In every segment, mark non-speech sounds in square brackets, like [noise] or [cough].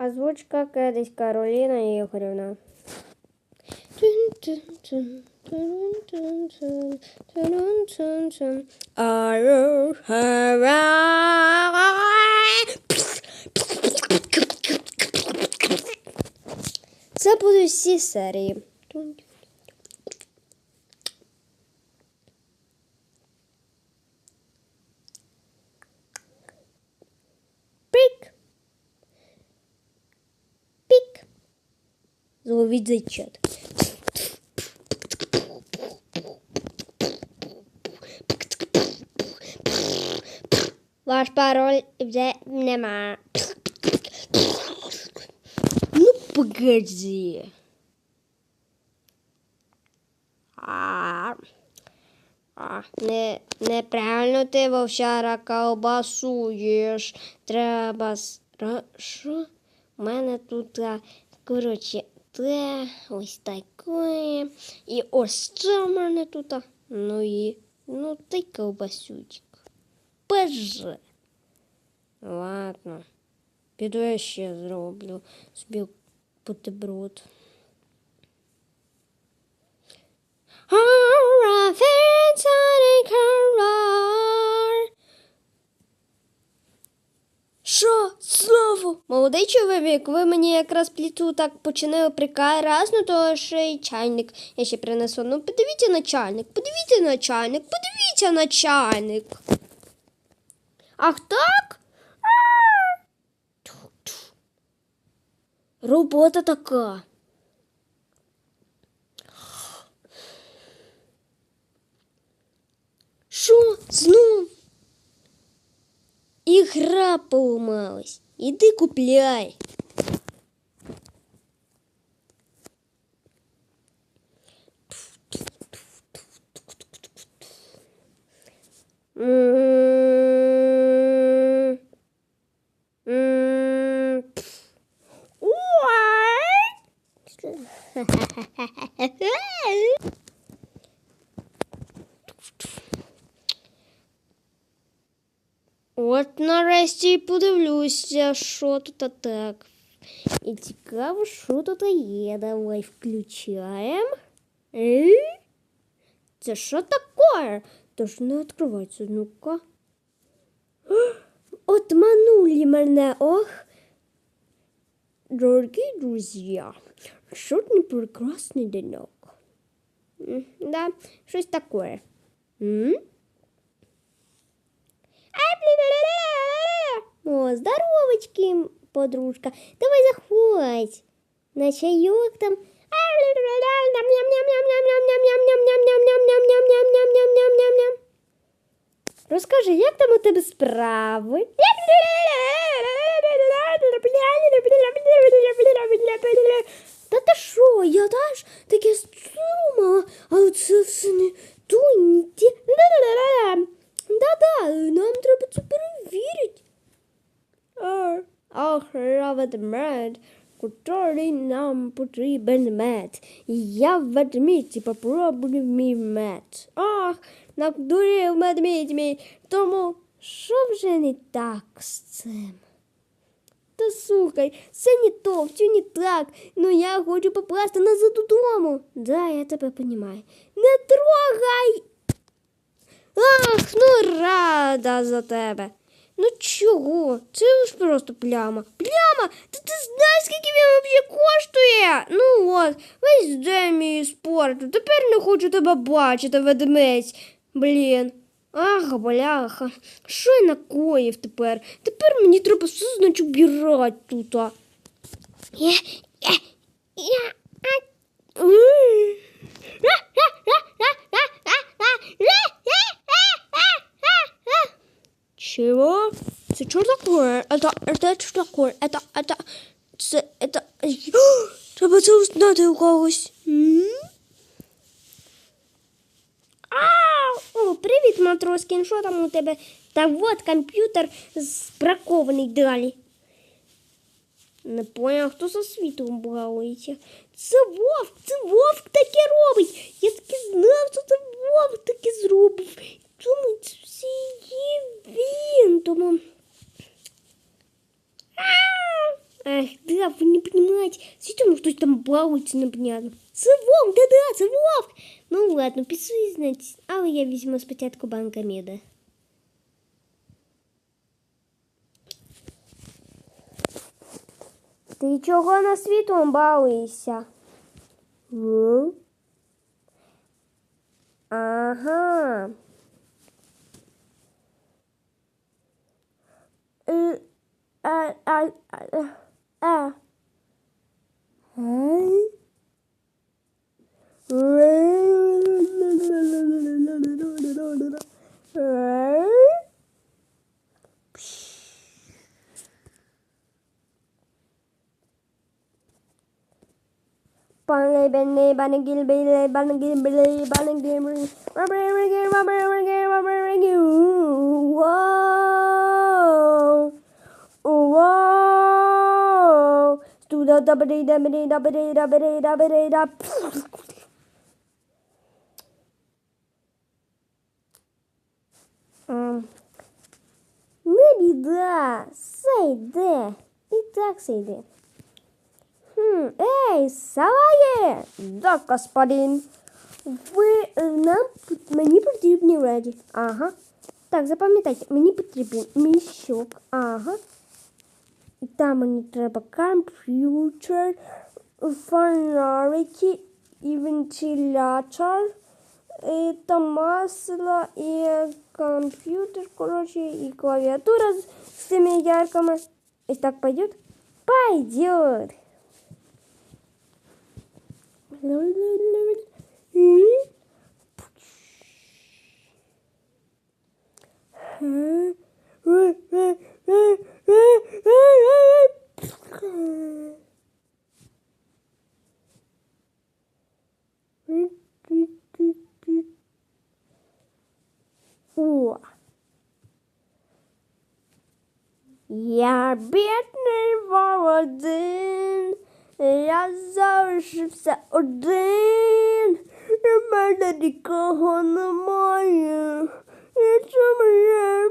Озвучка Кедись Кароліна Ігорівна. Це будуть всі серії. Зловіть зайчат. Ваш пароль вже нема. Ну, погоди. А, а, не, неправильно ти вовчара колбасу їш. Треба. Що? У мене тут, коротше, те, ось таке. І ось це в мене тут. Ну і, ну ти ковбасючик. Боже. Ладно. Піду я ще зроблю собі бутерброд. Чоловік, ви мені якраз пліту так починили ну то ще й чайник я ще принесу. Ну, подивіться на чайник, подивіться на чайник, подивіться на чайник. Ах так? Робота така. Що? Знов? Ігра поламалась. Иди купляй. What? подивлюся, що тут так. І цікаво, що тут є. Давай включаємо. Е? Це що таке? Тож не відкривається, ну-ка. [gasps] Отманули мене, ох. Дорогі друзі, сьогодні прекрасний денек. М, Да, щось таке. М? О, здоровочки, подружка. Давай заходь. На чайок там. Розкажи, як там у тебе справи? Та ти що, я теж таке думала, а це все не то, не те. Да-да, нам треба це перевірити. Ах, равет мед, котрий нам потрібен мед. Я в ведмідці попробую мій мед. Ах, надурив медмідь мій, тому що вже не так з цим? Та слухай, це не то, все не так. Ну я хочу попасти назад додому. Да, я тебе понімаю. Не трогай! Ах, ну рада за тебе. Ну чого? Це ж просто пляма. Пляма? Та ти знаєш, скільки він взагалі коштує? Ну от, весь день мій спорту. Тепер не хочу тебе бачити, ведмедь. Блін. Ах, бляха. Що я накоїв тепер? Тепер мені треба все значить убирати тут. Я, я, я, а, Чего? Это что такое? Это, это что такое? Это, это, це, это... [gasps] Треба це узнати у когось. М? А, О, привіт, Матроскін, що там у тебе? Та вот комп'ютер збракований далі. Не поняв, хто за світом балується. Це вовк, це вовк таке робить. Я таки знав, що це вовк таке зробив. Тому це все є Поэтому... Эм, Ах, э, да, вы не понимаете. Сидим, что там балуется, непонятно. Сывок, да-да, сывок. Ну ладно, писай, знаете, А я, видимо, спотятку банка меда. Ти чого на світом балуєшся? Ну? Ага. uh, uh, uh, uh, Bunny, bunny, bunny, gil, billy, bunny, gil, billy, bunny, gil, rubber, rubber, rubber, rubber, rubber, rubber, rubber, Wow. Da ba da da ba da da. Не біда, все йде. І так все йде. Хм, ей, салає! Да, господин. Ви е, нам мені потрібні. Ага. Так. Ага. І там мені треба комп'ютер, фонарики і вентилятор. І там масло, і комп'ютер, короче, і клавіатура з, з цими ярками. І так пойдет? Пойдет. О! Oh. Ja biedny Wołodyn, ja założył się odyn, nie będę nikogo na moje.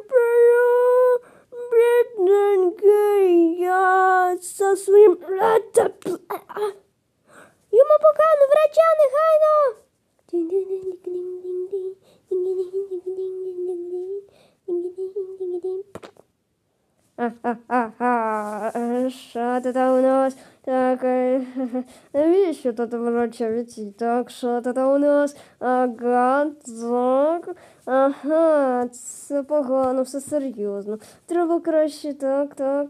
пою, бідненький я за своїм... Йому погано, врача негайно! Ха-ха-ха. Що це там у нас? Так, [laughs] навіщо тут врачовиці? Так, що це у нас? Ага, так. Ага, це погано, все серйозно. Треба краще, так, так.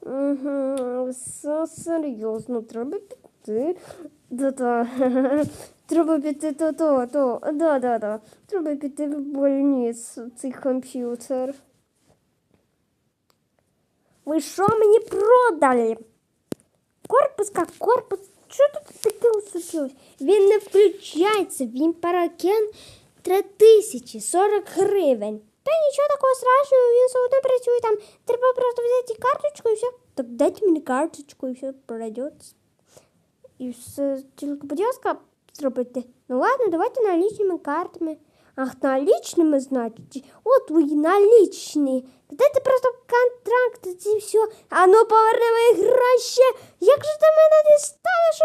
Угу, все серйозно, треба піти. Да-да. [laughs] Треба піти то, то, то. Да-да-да. Треба піти в больницю, цей комп'ютер. Ви що мені продали? Корпус как корпус. Що тут таке случилось? Він не включається, він паракен 3000, 40 гривень. Та нічого такого страшного, він одно працює там. Треба просто взяти карточку і все. Так дайте мені карточку і все пройде. І все, тільки, будь ласка, зробити. Ну ладно, давайте налічними картами. Ах, налічними, значить. От ви налічні. Та Дайте просто контракт і все. А ну поверни мої гроші. Як же ти мене не ставиш? Що?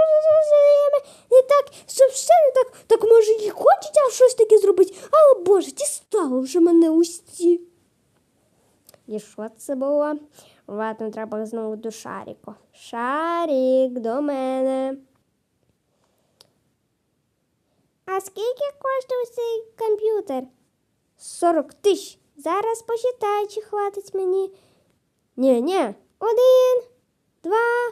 Не так, не так. Так може і хочеться щось таке зробити. Але Боже, дістало вже мене усі. І що це було? Ладно, треба знову до Шаріку. Шарік, до мене. А скільки коштує цей комп'ютер? 40 тисяч. Зараз посчитай, чи хватить мені. Ні, ні. Один, два,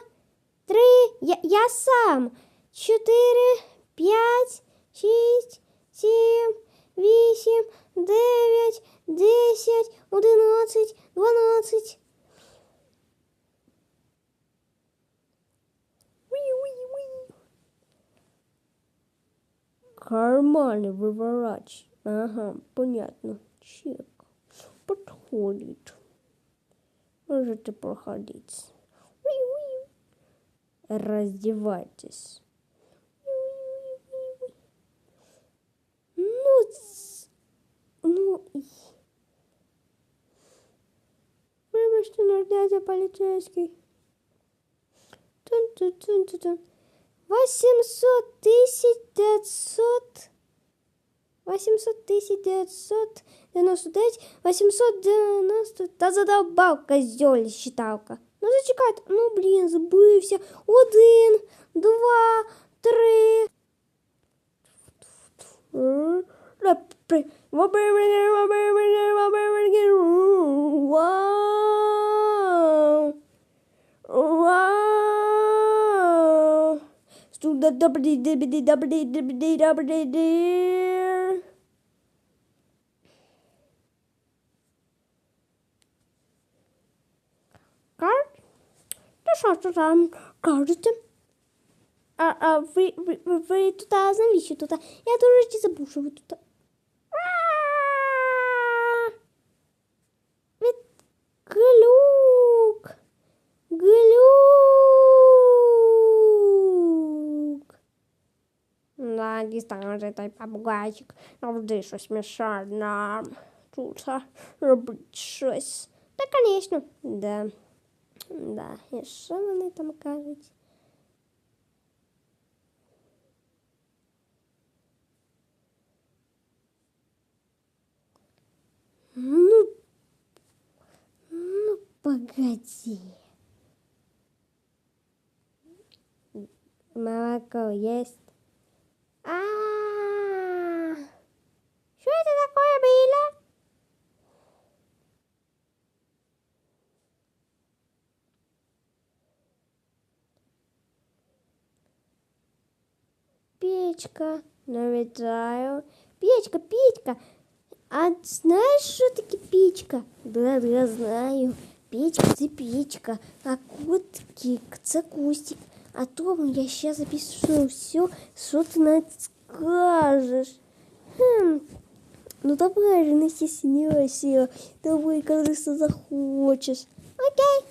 три. Я, я сам. Чотири, п'ять, шість, сім, вісім, дев'ять, десять, одинадцять, дванадцять. Карманы выворачивай. Ага, понятно. Чек. Подходит. Можете проходить. Раздевайтесь. Ну, ну, наш дядя поліцейський. восемьсот тысяч девятьсот восемьсот тысяч девятьсот девяносто девять восемьсот девяносто та задолбал козёль считалка. Ну зачекайте, ну блин забылся Один, два, три. Wow. Там кажете? А, а ви, ви, ви, ви тут, а навіщо тут? Я до речі забув, що ви тут. Від глюк. Глюк. Да, дістанеться той попугайчик. Завжди щось мішає нам. Тут а, робить щось. Та, звісно. Да. Да. І що вони там кажуть? Ну, ну, погоди. Молоко есть? А, что это такое было? Печка, навітаю. Печка, печка. А знаешь, что таке печка? Да, да, знаю. Печка це печка, а котик це кустик. А то я сейчас запишу все, что ты на это скажешь. Хм. Ну давай же, не стесняйся. Давай, что захочешь. Окей.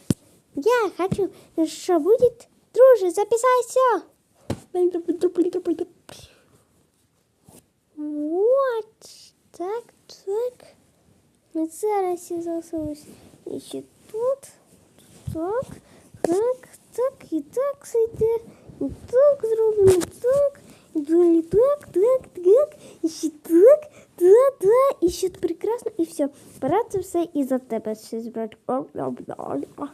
Я хочу, что будет? Друже, записайся. Вот. Так, так. Зараз я засунусь. І ще тут. Так, так, так, і так зайде. І так зробимо, так. І далі так, так, так. І ще так, да, да. І ще прекрасно, і все. Пора це все і за тебе ще о.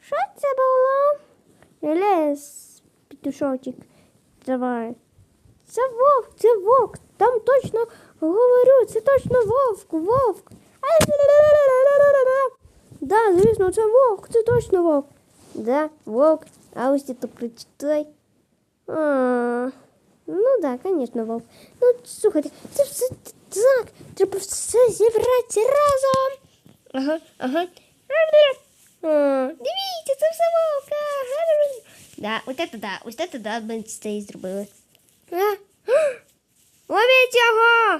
Що це було? Лес, петушочок. Давай. Це вовк, це вовк. Там точно говорю, це точно вовк, вовк. Да, звісно, це вовк, це точно вовк. Да, вовк. А ось ти прочитай. А, ну да, конечно, вовк. Ну, слухайте, це все так. Треба все зібрати разом. Ага, ага. А, Дивіться, це все вовк. Ага. Да, от это да, ось это да, ми це і зробили. А? [gasps] Ловіть його!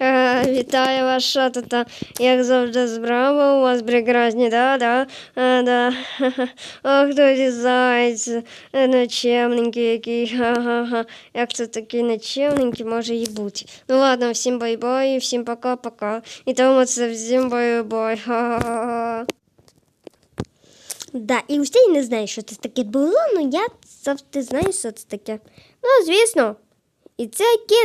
Вітаю вас, що тут, а, як завжди, справа у вас прекрасні, да, да, да. [laughs] Ах, тоді зайць, е, нечемненький який, [laughs] ха-ха-ха. Як це такий нечемненький може і бути. Ну ладно, всім бай-бай, всім пока-пока. І тому це всім бай-бай. [laughs] Да, і усі не знають, що це таке було, але я завжди знаю, що це таке. Ну, звісно. І це кін.